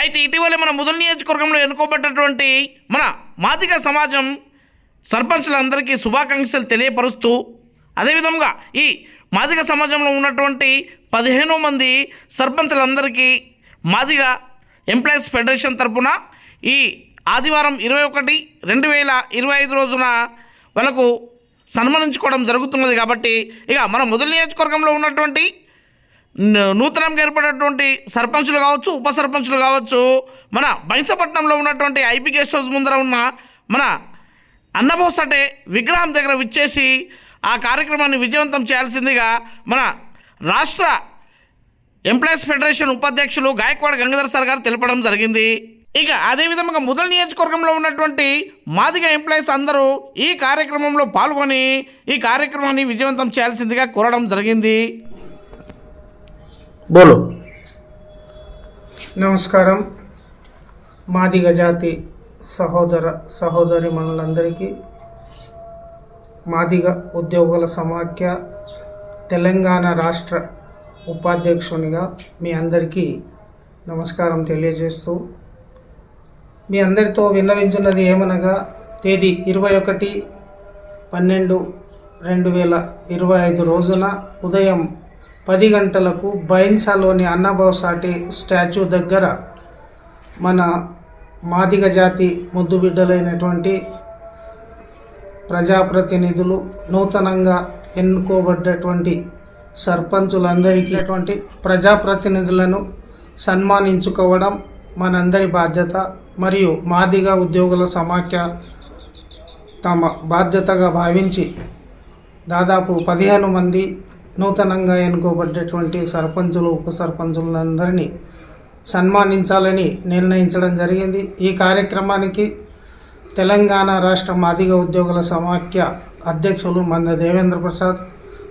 అయితే ఇటీవలే మన ముదల్ నియోజకవర్గంలో ఎన్నుకోబడ్డటువంటి మన మాదిగ సమాజం సర్పంచులందరికీ శుభాకాంక్షలు తెలియపరుస్తూ అదేవిధంగా ఈ మాదిగ సమాజంలో ఉన్నటువంటి పదిహేను మంది సర్పంచులందరికీ మాదిగ ఎంప్లాయీస్ ఫెడరేషన్ తరపున ఈ ఆదివారం ఇరవై ఒకటి రెండు వేల ఇరవై ఐదు రోజున వాళ్ళకు సన్మానించుకోవడం జరుగుతున్నది కాబట్టి ఇక మన మొదటి నియోజకవర్గంలో ఉన్నటువంటి నూతనంగా ఏర్పడినటువంటి సర్పంచులు కావచ్చు ఉప సర్పంచులు కావచ్చు మన బైంసపట్నంలో ఉన్నటువంటి ఐపీ గెస్ట్ హౌస్ ముందర ఉన్న మన అన్నబోసటే విగ్రహం దగ్గర విచ్చేసి ఆ కార్యక్రమాన్ని విజయవంతం చేయాల్సిందిగా మన రాష్ట్ర ఎంప్లాయీస్ ఫెడరేషన్ ఉపాధ్యక్షులు గాయక్వాడ గంగాధర్ సార్ గారు తెలపడం జరిగింది. ఇక అదేవిధంగా మొదల నియోజకవర్గంలో ఉన్నటువంటి మాదిగ ఎంప్లాయీస్ అందరూ ఈ కార్యక్రమంలో పాల్గొని ఈ కార్యక్రమాన్ని విజయవంతం చేయాల్సిందిగా కోరడం జరిగింది. బోలు. నమస్కారం. మాదిగ జాతి సహోదర సహోదరి మనులందరికీ మాదిగ ఉద్యోగుల సమాఖ్య తెలంగాణ రాష్ట్ర ఉపాధ్యక్షునిగా మీ అందరికీ నమస్కారం తెలియజేస్తూ మీ అందరితో విన్నవించున్నది ఏమనగా తేదీ ఇరవై ఒకటి పన్నెండు రెండు వేల ఇరవై ఐదు రోజున ఉదయం పది గంటలకు బైన్సాలోని అన్నబాసాటి స్టాచ్యూ దగ్గర మన మాదిగ జాతి ముద్దు బిడ్డలైనటువంటి ప్రజాప్రతినిధులు నూతనంగా ఎన్నుకోబడ్డటువంటి సర్పంచులందరికీ ప్రజాప్రతినిధులను సన్మానించుకోవడం మనందరి బాధ్యత మరియు మాదిగ ఉద్యోగుల సమాఖ్య తమ బాధ్యతగా భావించి దాదాపు పదిహేను మంది నూతనంగా ఎన్నుకోబడ్డటువంటి సర్పంచులు ఉప సర్పంచులందరినీ సన్మానించాలని నిర్ణయించడం జరిగింది. ఈ కార్యక్రమానికి తెలంగాణ రాష్ట్ర మాదిగ ఉద్యోగుల సమాఖ్య అధ్యక్షులు మంద దేవేంద్ర ప్రసాద్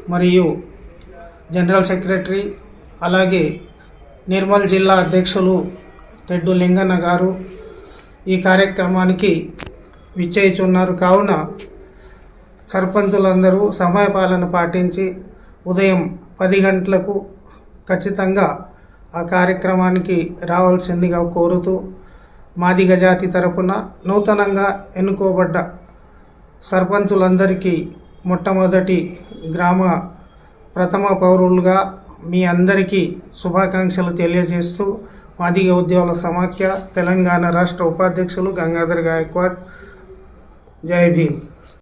మరియు జనరల్ సెక్రటరీ అలాగే నిర్మల్ జిల్లా అధ్యక్షులు తెడ్డు లింగన్న గారు ఈ కార్యక్రమానికి విచ్చేయిచున్నారు. కావున సర్పంచులందరూ సమయపాలన పాటించి ఉదయం పది గంటలకు ఖచ్చితంగా ఆ కార్యక్రమానికి రావాల్సిందిగా కోరుతూ మాదిగ జాతి తరపున నూతనంగా ఎన్నుకోబడ్డ సర్పంచులందరికీ మొట్టమొదటి గ్రామ ప్రథమ పౌరులుగా మీ అందరికీ శుభాకాంక్షలు తెలియజేస్తూ మాదిగ ఉద్యోగుల సమాఖ్య తెలంగాణ రాష్ట్ర ఉపాధ్యక్షులు గంగాధర్ గాయక్వాడ్. జై భీమ్.